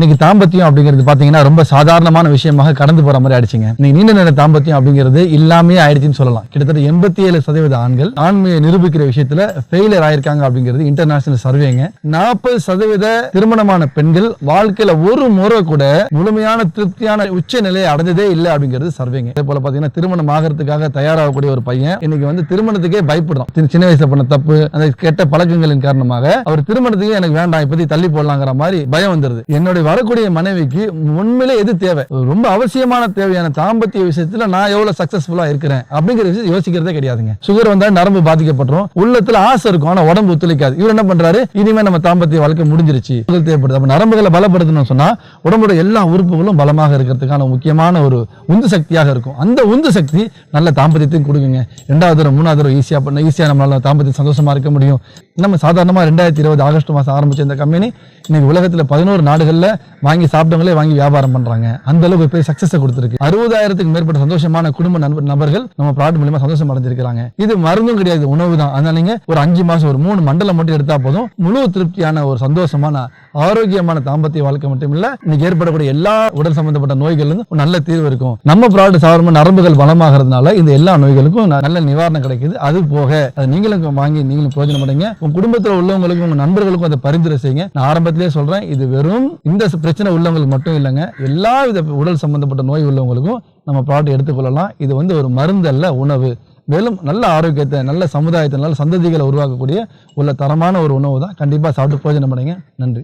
இன்னைக்கு தாம்பத்தியம் அப்படிங்கிறது பாத்தீங்கன்னா ரொம்ப சாதாரணமான விஷயமாக கடந்து போற மாதிரி ஆயிடுச்சுங்க. இன்னைக்கு நீண்ட நேர தாம்பத்தியம் அப்படிங்கிறது இல்லாமே ஆயிடுச்சுன்னு சொல்லலாம். கிட்டத்தட்ட எண்பத்தி ஏழு சதவீத ஆண்கள் ஆண்மையை நிரூபிக்கிற விஷயத்துல ஃபெயிலியர் ஆயிருக்காங்க அப்படிங்கிறது இன்டர்நேஷனல் சர்வேங்க நாற்பது சதவீத திருமணமான பெண்கள் வாழ்க்கையில ஒரு முறை கூட முழுமையான திருப்தியான உச்ச நிலையை அடைஞ்சதே இல்லை அப்படிங்கிறது சர்வேங்க அதே போல பாத்தீங்கன்னா திருமணம் ஆகிறதுக்காக தயாராகக்கூடிய ஒரு பையன் இன்னைக்கு வந்து திருமணத்துக்கே பயப்படுறோம் சின்ன- வயசுல பண்ண தப்பு அந்த கெட்ட பழக்கங்களின் காரணமாக அவர் திருமணத்துக்கு எனக்கு வேண்டாம் இப்போதி தள்ளி போடலாங்கிற மாதிரி பயம் வந்துருது. என்னுடைய வரக்கூடிய மனைவிக்கு உண்மையிலே எது தேவை? ரொம்ப அவசியமான தேவையான தாம்பத்திய விஷயத்துல நான் எவ்வளவு சக்சஸ்ஃபுல்லா இருக்கிறேன் அப்படிங்கிற விஷயம் யோசிக்கிறதே கிடையாதுங்க. சுகர் வந்தா நரம்பு பாதிக்கப்பட்டுரும். உள்ளத்துல ஆசை இருக்கும் ஆனா உடம்பு ஒத்துழைக்காது. இவர் என்ன பண்றாரு? இனிமே நம்ம தாம்பத்திய வாழ்க்கை முடிஞ்சிருச்சு. சுகர் தேவைப்படுது. அப்ப நரம்புகளை பலப்படுத்தணும்னு சொன்னா உடம்போட எல்லா உறுப்புகளும் பலமாக இருக்கிறதுக்கான முக்கியமான ஒரு உந்து சக்தியாக இருக்கும். அந்த உந்து சக்தி நல்ல தாம்பத்தியத்தையும் கொடுக்குங்க. ரெண்டாவது தடவை மூணாவது தடவை ஈஸியா பண்ண ஈஸியா நம்மளால தாம்பத்தியம் சந்தோஷமா இருக்க முடியும். நம்ம சாதாரணமா ரெண்டாயிரத்தி இருபது ஆகஸ்ட் மாசம் ஆரம்பிச்ச இந்த கம்பெனி இன்னைக்கு உலகத்துல பதினோரு நாடுகளில் வாங்கி சாப்பிட்டவங்களே வாங்கி வியாபாரம் பண்றாங்க. அந்த அளவுக்கு பெரிய சக்சஸ் கொடுத்துருக்கு. அறுபதாயிரத்துக்கு மேற்பட்ட சந்தோஷமான குடும்ப நண்பர் நபர்கள் நம்ம ப்ராடக்ட் மூலியமா சந்தோஷம் அடைஞ்சிருக்காங்க இது மருந்தும் கிடையாது உணவு தான். அதனால நீங்க ஒரு அஞ்சு மாசம் ஒரு மூணு மண்டலம் மட்டும் எடுத்தா போதும். முழு திருப்தியான ஒரு சந்தோஷமான ஆரோக்கியமான தாம்பத்திய வாழ்க்கை மட்டும் இல்ல இன்னைக்கு ஏற்படக்கூடிய எல்லா உடல் சம்பந்தப்பட்ட நோய்கள் நல்ல தீர்வு இருக்கும். நம்ம ப்ராடக்ட் சாதாரண நரம்புகள் பலமாகிறதுனால இந்த எல்லா நோய்களுக்கும் நல்ல நிவாரணம் கிடைக்குது. அது போக அது நீங்களும் வாங்கி நீங்களும் பிரயோஜனம் பண்ணுங்க. உங்க குடும்பத்தில் உள்ளவங்களுக்கும் உங்க நண்பர்களுக்கும் அதை பரிந்துரை செய்யுங்க. நான் ஆரம்பத்திலே சொல்றேன் இது வெறும் இந்த பிரச்சனை உள்ளவங்களுக்கு மட்டும் இல்லைங்க. எல்லா வித உடல் சம்பந்தப்பட்ட நோய் உள்ளவங்களுக்கும் நம்ம ப்ராடக்ட் எடுத்துக்கொள்ளலாம். இது வந்து ஒரு மருந்து அல்ல உணவு. மேலும் நல்ல ஆரோக்கியத்தை நல்ல சமுதாயத்தை நல்ல சந்ததிகளை உருவாக்கக்கூடிய உள்ள தரமான ஒரு உணவு தான். கண்டிப்பாக சாப்பிட்டு பிரயோஜனம் பண்ணுங்க. நன்றி.